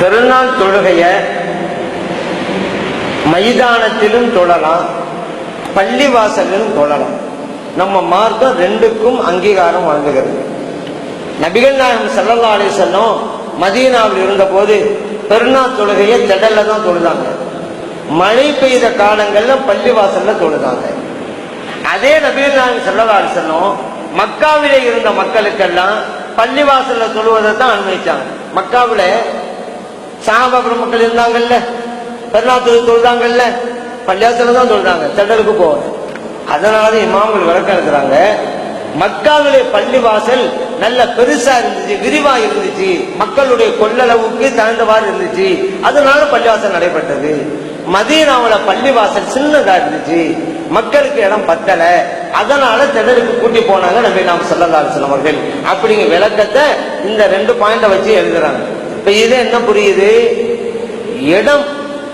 பெருநாள் தொழுகைய மைதானத்திலும் தொழலாம் பள்ளிவாசலிலும் தொழலாம். நம்ம மார்க்கம் ரெண்டுக்கும் அங்கீகாரம் வழங்குகிறது. நபிகள் நாயகம் ஸல்லல்லாஹு அலைஹி வஸல்லம் மதீனாவில் இருந்தபோது பெருநாள் தொழுகையை திடல்ல தான் தொழுதாங்க. மழை பெய்த காலங்கள்ல பள்ளிவாசல்ல தொழுதாங்க. அதே நபிகள் நாயகம் செல்லல்லா அலி வஸல்லம் மக்காவிலே இருந்த மக்களுக்கெல்லாம் பள்ளிவாசல்ல தொழுவதை தான் அனுமதிச்சாங்க. மக்காவில சஹாபா மக்கள் இருந்தாங்கல்ல பெருநாள் தொழுதாங்கல்ல பள்ளியாத்துல தான் தொழுதாங்க திடலுக்கு போவாங்க அதனாலதான் இமாம்கள் விளக்கம் இருக்கிறாங்க. மக்காவிலே பள்ளிவாசல் நல்ல பெருசா இருந்துச்சு விரிவா இருந்துச்சு. மக்களுடைய கொள்ளளவுக்கு தகுந்தவாறு இருந்துச்சு. அதனால பள்ளிவாசல் நடைபெற்றது. மதீனாவுல பள்ளிவாசல் சின்னதா இருந்துச்சு. மக்களுக்கு இடம் பத்தல. அதனால திடலுக்கு கூட்டி போனாங்க நபி நாம் சொல்லலாம் அவர்கள். அப்படிங்கிற விளக்கத்தை இந்த ரெண்டு பாயிண்ட வச்சு எழுதுறாங்க. இப்ப இது என்ன புரியுது? இடம்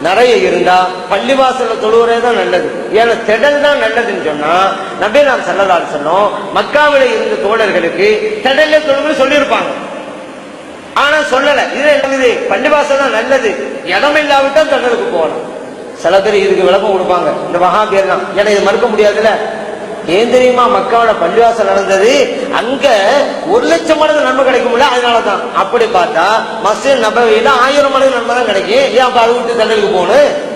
நிறைய இருந்தா பள்ளிவாசல தொழுவுறே தான் நல்லது. ஏன்னா திடல் தான் நல்லதுன்னு சொன்னா நபி நாம் செல்லதால் சொன்னோம் மக்காவில இருந்த தோழர்களுக்கு திடல்ல தொழுவது சொல்லியிருப்பாங்க. ஆனா சொல்லல. இது என்னது? பள்ளிவாசல் தான் நல்லது. இடம் இல்லாவிட்டா திடலுக்கு போகலாம். சில பேர் இதுக்கு விளக்கம் கொடுப்பாங்க. இந்த மகாபேர் தான் ஏன்னா இது மறுக்க முடியாதுல்ல. ஏன் தெரியுமா? மக்காவோட பள்ளிவாசல் நடந்தது. அங்க ஒரு லட்சம் மடங்கு நன்மை கிடைக்கும்ல அதனாலதான். அப்படி பார்த்தா மஸ்ஜித் நபவியில ஆயிரம் மடங்கு நன்மை தான் கிடைக்கும். ஏன் அப்ப அது விட்டு தண்டலுக்கு போகணும்?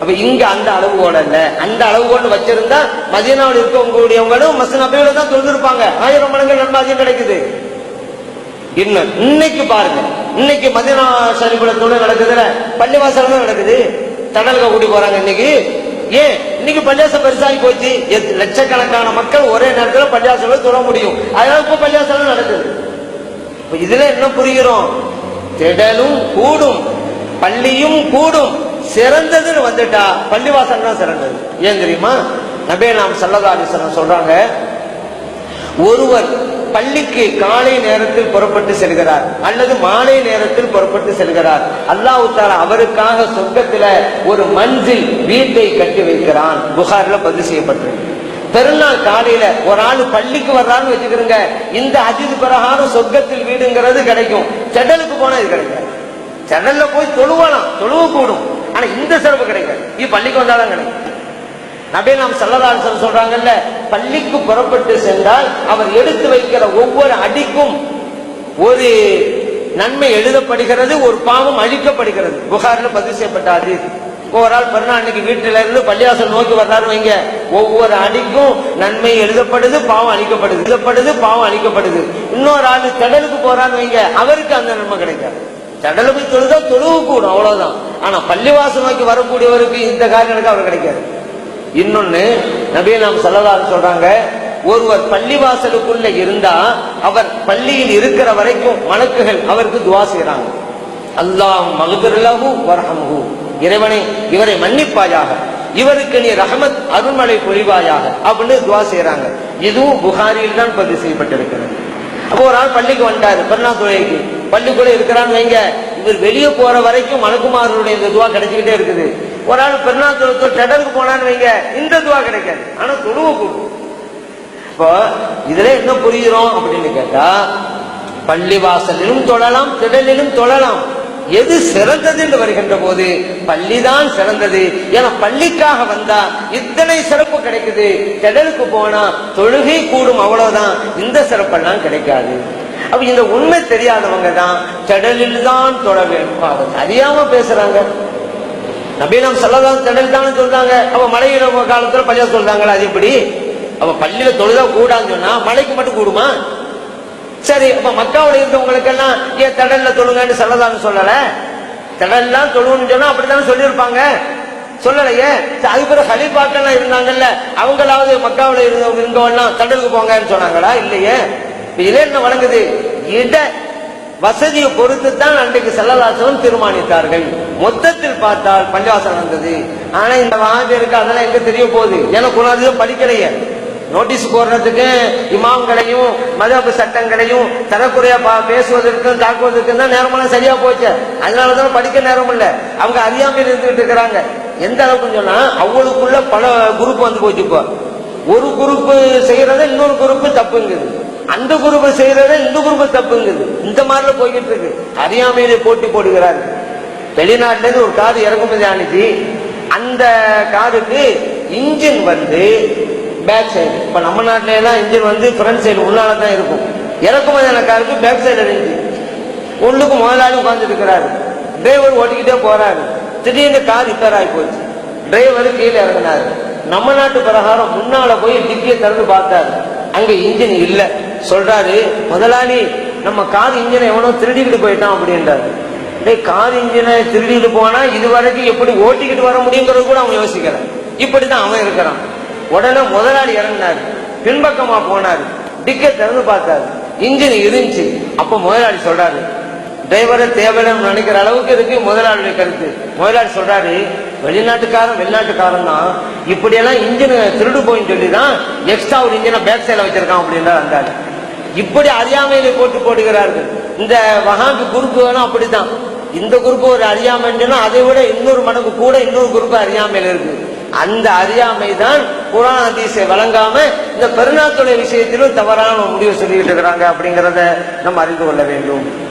அப்ப இங்க அந்த அளவுகோல் அல்ல அந்த அளவுகோல் வச்சிருந்தா மதியனாவில் இருக்கவங்களுடையவங்களும் மஸ்ஜித் நபையோட தான் தொழுந்திருப்பாங்க ஆயிரம் மடங்கு நன்மை அதிகம் கிடைக்குது. இன்னும் இன்னைக்கு பாருங்க. இன்னைக்கு மதியனா சரிபுல தொழில் நடக்குதுல பள்ளிவாசல் தான் நடக்குது. தடலுக்கு கூட்டி போறாங்க இன்னைக்கு. ஏன்? இன்னைக்கு பள்ளியாசம் பெருசாகி போச்சு. எத்- லட்சக்கணக்கான மக்கள் ஒரே நேரத்தில் பள்ளியாசல தொழ முடியும். அதனால இப்ப பள்ளியாசலம் நடக்குது. இப்ப இதுல என்ன புரிகிறோம்? திடலும் கூடும். பள்ளியும் கூடும். சிறந்ததுன்னு வந்துட்டா பள்ளிவாசல் தான் சிறந்தது. ஏன் தெரியுமா? நபே நாம் சல்லதா சொல்றாங்க ஒருவர் பள்ளிக்கு காலை நேரத்தில் புறப்பட்டு செல்கிறார். அல்லது மாலை நேரத்தில் புறப்பட்டு செல்கிறார். அல்லாஹு தாலா அவருக்காக சொர்க்கத்துல ஒரு மஞ்சில் வீட்டை கட்டி வைக்கிறான். புகார்ல பதிவு செய்யப்பட்டிருக்கு. பெருநாள் காலையில ஒரு ஆள் பள்ளிக்கு வர்றான்னு வச்சுக்கிறோங்க. இந்த அஜித் பிரகாரம் சொர்க்கத்தில் வீடுங்கிறது கிடைக்கும். செடலுக்கு போனா இது கிடைக்காது. செடல்ல போய் தொழுவலாம். தொழுவு கூடும் ஆனா இந்த சிறப்பு கிடைக்காது. இது பள்ளிக்கு வந்தாதான் கிடைக்கும். நபே நாம் சல்லதாசன் சொல்றாங்கல்ல பள்ளிக்கு புறப்பட்டு சென்றால் அவர் எடுத்து வைக்கிற ஒவ்வொரு அடிக்கும் ஒரு நன்மை எழுதப்படுகிறது ஒரு பாவம் அழிக்கப்படுகிறது. புகாரில் பதிவு செய்யப்பட்ட அது ஒரு ஆள் பிறநாள் அன்னைக்கு வீட்டில இருந்து பள்ளியாசல் நோக்கி வர்றாரு வைங்க. ஒவ்வொரு அடிக்கும் நன்மை எழுதப்படுது பாவம் அழிக்கப்படுது. எழுதப்படுது பாவம் அழிக்கப்படுது. இன்னொரு ஆள் திடலுக்கு போறான்னு வைங்க அவருக்கு அந்த நன்மை கிடைக்காது. திடலுக்கு தொழுதா தொழுவு கூடும் அவ்வளவுதான். ஆனா பள்ளிவாசல் நோக்கி வரக்கூடியவருக்கு இந்த காரியங்களுக்கு அவர் கிடைக்காது. இன்னொன்னு நபி நாம் சொல்றாங்க ஒருவர் பள்ளிவாசலுக்குள்ள இருந்தா அவர் பள்ளியில் இருக்கிற வரைக்கும் மலக்குகள் அவருக்கு துவா செய்யறாங்க அல்லாஹ் மகபிரலகு வரஹமுஹு. இறைவனை இவரை மன்னிப்பாயாக. இவருக்கு நீ ரஹமத் அருள்மலை பொழிவாயாக அப்படின்னு துவா செய்யறாங்க இதுவும் புகாரியில் தான் பதிவு செய்யப்பட்டிருக்கிறது. அப்போ ஒரு ஆள் பள்ளிக்கு வந்துட்டாரு பெருநா தொழிலுக்கு பள்ளிக்குள்ள இருக்கிறான்னு வைங்க இவர் வெளியே போற வரைக்கும் மலக்குமாரனுடைய இந்த துவா கிடைச்சிக்கிட்டே இருக்குது. ஒரு ஆள் பெருநாள் தொழில் டெடலுக்கு போனான்னு வைங்க. இந்த துவா கிடைக்காது. ஆனா தொழுவ கூடும் இப்போ இதுல என்ன புரியுறோம் அப்படின்னு கேட்டா பள்ளிவாசலிலும் தொழலாம் திடலிலும் தொழலாம். எது சிறந்தது என்று வருகின்ற போது பள்ளிதான் சிறந்தது. ஏன்னா பள்ளிக்காக வந்தா இத்தனை சிறப்பு கிடைக்குது. திடலுக்கு போனா தொழுகை கூடும் அவ்வளவுதான். இந்த சிறப்பெல்லாம் கிடைக்காது. அப்ப இந்த உண்மை தெரியாதவங்க தான் திடலில் தான் தொழ வேண்டும். அறியாம பேசுறாங்க. நபீனம் சொல்லதான் திடல் தானே சொல்றாங்க அவ மழையில காலத்துல பள்ளியா சொல்றாங்களா அது எப்படி? அவ பள்ளியில தொழுதா கூடான்னு சொன்னா மழைக்கு மட்டும் கூடுமா? சரி அப்ப மக்காவோட இருக்கவங்களுக்கு எல்லாம் ஏன் திடல்ல தொழுங்கன்னு சொல்லதான்னு சொல்லல? திடல்லாம் தொழுன்னு சொன்னா அப்படித்தானே சொல்லியிருப்பாங்க. சொல்லலையே. சரி, அது பிறகு ஹலிபாக்கெல்லாம் இருந்தாங்கல்ல அவங்களாவது மக்காவில் இருந்தவங்க இருந்தவெல்லாம் தடலுக்கு போங்கன்னு சொன்னாங்களா? இல்லையே. இப்ப இதுல என்ன வழங்குது? இட வசதியை பொறுத்து தான் அன்றைக்கு செல்லலாசனம் தீர்மானித்தார்கள். மொத்தத்தில் பார்த்தால் பள்ளிவாசல் வந்தது ஆனா இந்த வாதியருக்கு அதெல்லாம் எங்க தெரிய போகுது? ஏன்னா குணாதிகம் படிக்கலையே. நோட்டீஸ் போடுறதுக்கு இமாம்களையும் மதப்பு சட்டங்களையும் தரக்குறையா பா- பேசுவதற்கும் தாக்குவதற்கும் தான் நேரமெல்லாம் சரியா போச்சு. அதனாலதான் படிக்க நேரம் இல்ல. அவங்க அறியாமல் இருந்துகிட்டு இருக்கிறாங்க. எந்த அளவுக்கு சொன்னா அவங்களுக்குள்ள பல குரூப் வந்து போச்சு இப்போ. ஒரு குரூப் செய்யறத இன்னொரு குரூப் தப்புங்குது. அந்த குரூப் செய்யறத இந்த குரூப் தப்புங்குது. இந்த மாதிரில போய்கிட்டு இருக்கு அறியாமையிலே போட்டி போடுகிறார் வெளிநாட்டுல இருந்து ஒரு கார் இறக்குமதி அனுப்பி அந்த காருக்கு இன்ஜின் வந்து பேக் சைடு. இப்ப நம்ம நாட்டில எல்லாம் இன்ஜின் வந்து ஃப்ரண்ட் சைடு உள்ளால தான் இருக்கும் இறக்குமதியான காருக்கு பேக் சைடு இருந்துச்சு உள்ளுக்கு முதலாளி உட்கார்ந்துட்டு இருக்கிறாரு டிரைவர் ஓட்டிக்கிட்டே போறாரு. திடீர்னு கார் ரிப்பேர் ஆகி போச்சு. டிரைவர் கீழே இறங்கினாரு. நம்ம நாட்டு பிரகாரம் முன்னால போய் டிக்கியை திறந்து பார்த்தாரு. அங்க இன்ஜின் இல்லை. சொல்றாரு முதலாளி நம்ம கார் இன்ஜினை எவனோ திருடிக்கிட்டு போயிட்டான் அப்படின்றாரு. டேய் கார் இன்ஜினை திருடிட்டு போனா இது வரைக்கும் எப்படி ஓட்டிக்கிட்டு வர முடியுங்கிறது கூட அவன் யோசிக்கிறான் இப்படிதான் அவன் இருக்கிறான். உடனே முதலாளி இறங்கினாரு. பின்பக்கமா போனாரு. டிக்கெட் திறந்து பார்த்தாரு. இன்ஜின் இருந்துச்சு. அப்ப முதலாளி சொல்றாரு டிரைவரை தேவையில்லைன்னு நினைக்கிற அளவுக்கு இருக்கு முதலாளியுடைய கருத்து. முதலாளி சொல்றாரு வெளிநாட்டுக்காரன் வெளிநாட்டுக்காரன் தான். இப்படியெல்லாம் இன்ஜின் திருடு போயின்னு சொல்லி தான் எக்ஸ்ட்ரா ஒரு இன்ஜினை பேக் சைடில் வச்சிருக்கான் அப்படின்னா வந்தாரு இப்படி அறியாமையில போட்டு போடுகிறார்கள். இந்த வகாபி வேணும் அப்படித்தான். இந்த குரூப் ஒரு அறியாமைன்னா அதை விட இன்னொரு மடங்கு கூட இன்னொரு குரூப் அறியாமையில இருக்கு. அந்த அறியாமை தான் குரான் ஹதீஸை வழங்காம இந்த பெருநாத்துடைய விஷயத்திலும் தவறான முடிவு சொல்லிட்டு இருக்கிறாங்க அப்படிங்கறத நம்ம அறிந்து கொள்ள வேண்டும்.